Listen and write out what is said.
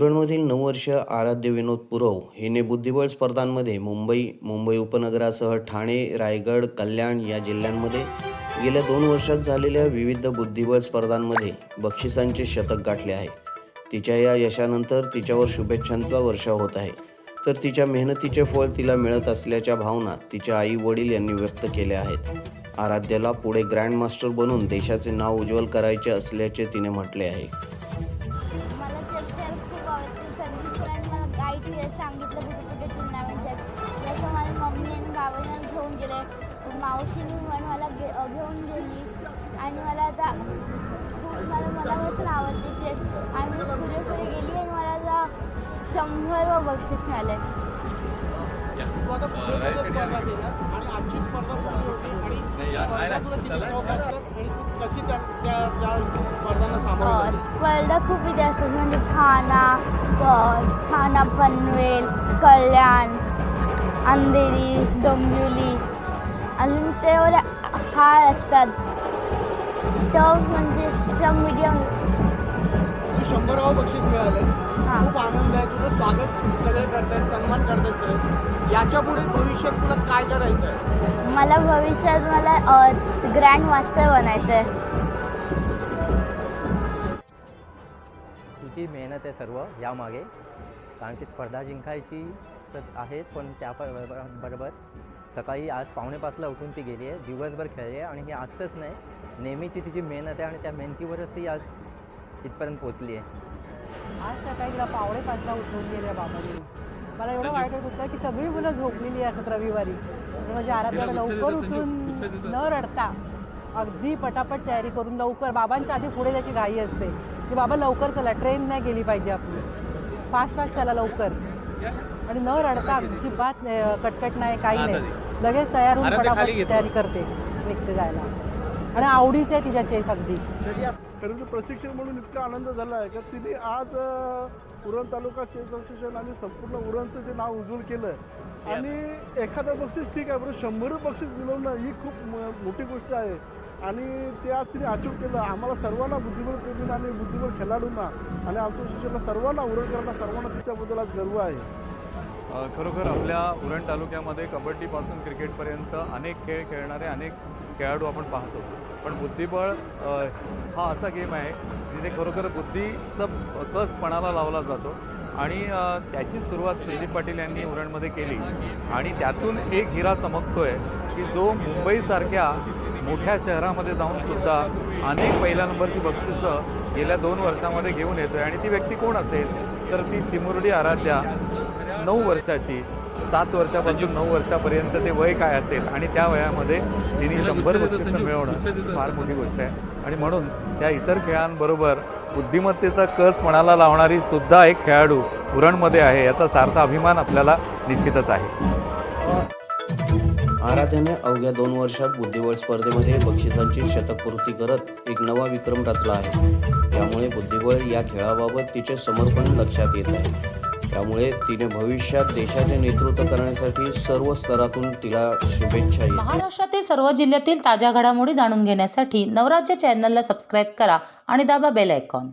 उरणमधील नऊ वर्ष आराध्य विनोद पुरव हिने बुद्धिबळ स्पर्धांमध्ये मुंबई मुंबई उपनगरासह ठाणे रायगड कल्याण या जिल्ह्यांमध्ये गेल्या दोन वर्षात झालेल्या विविध बुद्धिबळ स्पर्धांमध्ये बक्षिसांचे शतक गाठले आहे. तिच्या या यशानंतर तिच्यावर शुभेच्छांचा वर्षाव होत आहे. तर तिच्या मेहनतीचे फळ तिला मिळत असल्याच्या भावना तिच्या आई वडील यांनी व्यक्त केल्या आहेत. आराध्याला पुढे ग्रँडमास्टर बनून देशाचे नाव उज्ज्वल करायचे असल्याचे तिने म्हटले आहे. आई तुझे सांगितलं कुठे कुठे टुर्नामेंट्स आहेत. जसं माझी मम्मी आणि बाबांना घेऊन गेले मावशीने पण मला घे घेऊन गेली. आणि मला आता खूप मला मनापासून आवडते चेस आणि मी पुढे पुढे गेली आणि मला आता शंभर व बक्षीस मिळाले. स्पर्धा खूप इथे असतात. म्हणजे ठाणा ठाणा पनवेल कल्याण अंधेरी डोंबिवली. अजून तेवढ्या हार असतात. टफ म्हणजे सम मीडियम तू शंभरावं बक्षीस मिळालं हां. खूप आनंद आहे. तुझं स्वागत सगळे करतायत सन्मान करतायत. सगळे याच्यापुढे भविष्यात तुला काय करायचं आहे? मला भविष्यात मला ग्रँड मास्टर बनायचं आहे. तिची मेहनत आहे सर्व यामागे. कारण की स्पर्धा जिंकायची तर आहेच पण त्या प- ब- बरोबर. सकाळी आज पावणेपाचला उठून ती गेली आहे दिवसभर खेळली आहे आणि हे आजचंच नाही. नेहमीची तिची मेहनत आहे आणि त्या मेहनतीवरच ती आज इथपर्यंत पोचली आहे. आज सकाळी तिला पावणे पाचला उठवून गेल्या बाबांनी मला एवढं वाईट वाटत होतं की सगळी मुलं झोपलेली असतात रविवारी. म्हणजे आराध्याला लवकर उठून न रडता अगदी पटापट तयारी करून लवकर बाबांच्या आधी पुढे त्याची घाई असते. की बाबा लवकर चला ट्रेन नाही गेली पाहिजे आपली. फास्ट फास्ट चला लवकर. आणि न रडता अजिबात कटकट नाही काही नाही. लगेच तयार होऊन घेतो. तयारी करते निघते जायला. आणि आवडीच आहे तिच्या चेस अगदी खरं तर प्रशिक्षक म्हणून इतका आनंद झाला आहे का तिने आज उरण तालुका चेस असोसिएशन आणि संपूर्ण उरणचं जे नाव उज्ज्वल केलं आणि एखादं बक्षीस ठीक आहे बरं शंभर बक्षीस मिळवणं ही खूप म- मोठी गोष्ट आहे. आणि ते आज तिने अचीव केलं. आम्हाला सर्वांना बुद्धिबळ प्रेमींना आणि बुद्धिबळ खेळाडूंना आणि आमच्या असोसिएशनला सर्वांना उरणकरांना सर्वांना तिच्याबद्दल आज गर्व आहे. खरोखर आपल्या उरण तालुक्यामध्ये कबड्डीपासून क्रिकेटपर्यंत अनेक खेळ खेळणारे अनेक खेळाडू आपण पाहतो. पण बुद्धिबळ हा असा गेम आहे जिथे खरोखर बुद्धीचं कस पणाला लावला जातो. आणि त्याची सुरुवात संदीप पाटील यांनी उरणमध्ये केली. आणि त्यातून एक हिरा चमकतोय की जो मुंबईसारख्या मोठ्या शहरामध्ये जाऊन सुद्धा अनेक पहिल्या नंबरची बक्षिसं गेल्या दोन वर्षामध्ये घेऊन येतोय. आणि ती व्यक्ती कोण असेल? तर ती चिमुरडी आराध्या. नऊ वर्षाची सात वर्षापासून नऊ वर्षापर्यंत ते वय काय असेल आणि त्या वयामध्ये तिने शंभर बक्षिसं मिळवणं फार मोठी गोष्ट आहे. आणि म्हणून त्या इतर खेळांबरोबर बुद्धिमत्तेचा कस मनाला लावणारी सुद्धा एक खेळाडू उरणमध्ये आहे याचा सार्थ अभिमान आपल्याला निश्चितच आहे. आराध्याने अवघ्या दोन वर्षात बुद्धिबळ स्पर्धेमध्ये बक्षिसांची शतकपूर्ती करत एक नवा विक्रम रचला आहे. त्यामुळे बुद्धिबळ या खेळाबाबत तिचे समर्पण लक्षात येत आहे. त्यामुळे तिने भविष्यात देशाचे नेतृत्व करण्यासाठी सर्व स्तरातून तिला शुभेच्छा महाराष्ट्रातील सर्व जिल्ह्यातील ताज्या घडामोडी जाणून घेण्यासाठी नवराज्य चॅनलला सबस्क्राईब करा आणि दाबा बेल आयकॉन.